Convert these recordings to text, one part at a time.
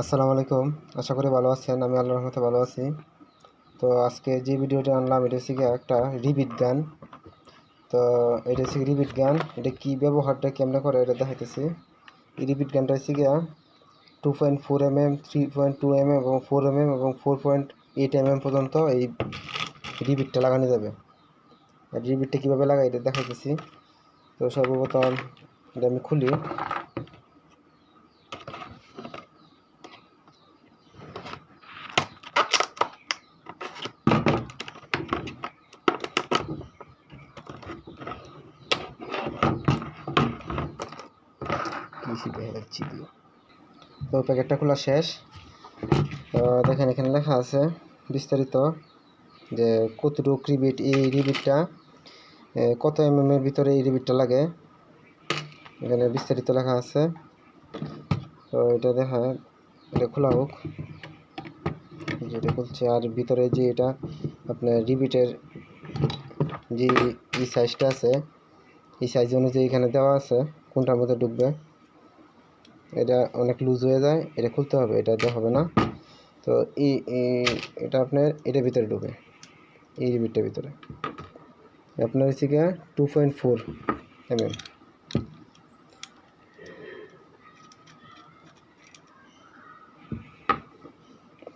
আসসালামু আলাইকুম। আশা করি ভালো আছেন, আমি আল্লাহর রহমতে ভালো আছি। তো আজকে যে ভিডিওটা আনলাম, এটা হচ্ছে একটা রিবিট গান। তো এটা হচ্ছে রিবিট গান, এটা কী ব্যবহারটা কেমনে করে এটা দেখাইতেছি। এই রিবিট গানটা হচ্ছে গিয়া two point four M M three point two M M এবং ফোর এম এম এবং four point eight M M পর্যন্ত এই রিবিটটা লাগানো যাবে। আর রিবিটটা কীভাবে লাগাই এটা দেখাইতেছি। তো সর্বপ্রথম এটা আমি খুলি। দেখা যাচ্ছি দিয়ে তো প্যাকেটটা খোলা শেষ। তো দেখেন এখানে লেখা আছে বিস্তারিত যে কতটুকু রিবিট এই রিবিটটা কত এম এর ভিতরে এই রিবিটটা লাগে। এখানে বিস্তারিত লেখা আছে। তো এটা দেখা, এটা খোলা হোক। যেটা খুলছে, আর ভিতরে যে এটা আপনার রিবিটের যে সাইজটা আছে এই সাইজ অনুযায়ী এখানে দেওয়া আছে, কোনটার মধ্যে ঢুকবে। এটা অনেক লুজ হয়ে যায়, এটা খুলতে হবে, এটা তো হবে না। তো এই এটা আপনার এটার ভিতরে ঢুকে, এই রিবিটটার ভিতরে। আপনার হচ্ছে গিয়ে টু পয়েন্ট ফোর এমএম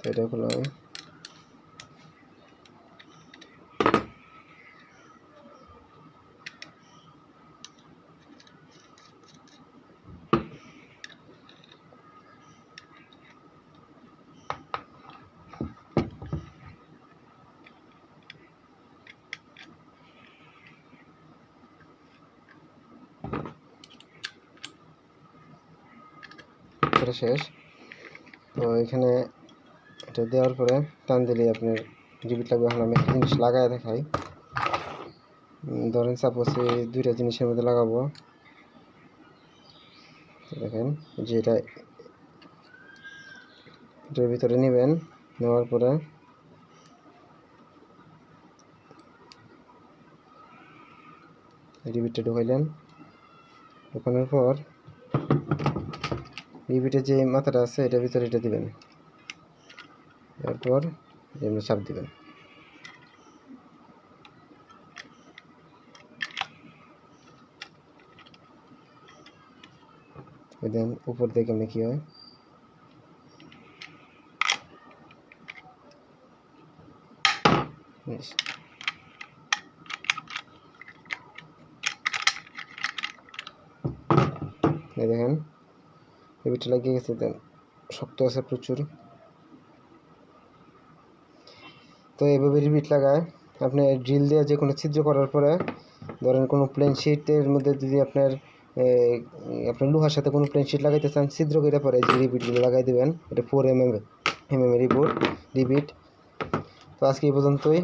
এটা খোলা হলো এটা শেষ। তো এখানে এটা দেওয়ার পরে টান দিলে আপনার রিবিট লাগবে। এখন আমি জিনিস লাগায় দেখাই। ধরেন সাপোজ দুইটা জিনিসের মধ্যে লাগাবো। দেখেন, যে এটা এটার ভিতরে নেবেন, নেওয়ার পরে রিবিটটা ঢুকাইলেন। ঢুকানোর পর রিবিটের যে মাথাটা আছে, এটার ভিতরে এটা দিবেন। এরপর এমনি চাপ দিবেন। দেন উপর থেকে এমনি কি হয়? বেশ। দেখেন রিবিটটা লাগিয়ে গেছে শক্ত আছে প্রচুর। তো এইভাবে রিবিট লাগায়, আপনি ড্রিল দিয়ে যে কোনো ছিদ্র করার পরে, ধরেন কোনো প্লেন শিটের মধ্যে যদি আপনার আপনার লোহার সাথে কোনো প্লেন শিট লাগাইতে চান, ছিদ্র করে পরে যে রিবিটগুলো লাগাই দেবেন, এটা four M M M M রিবোর্ড rivet তো আজকে এই পর্যন্তই।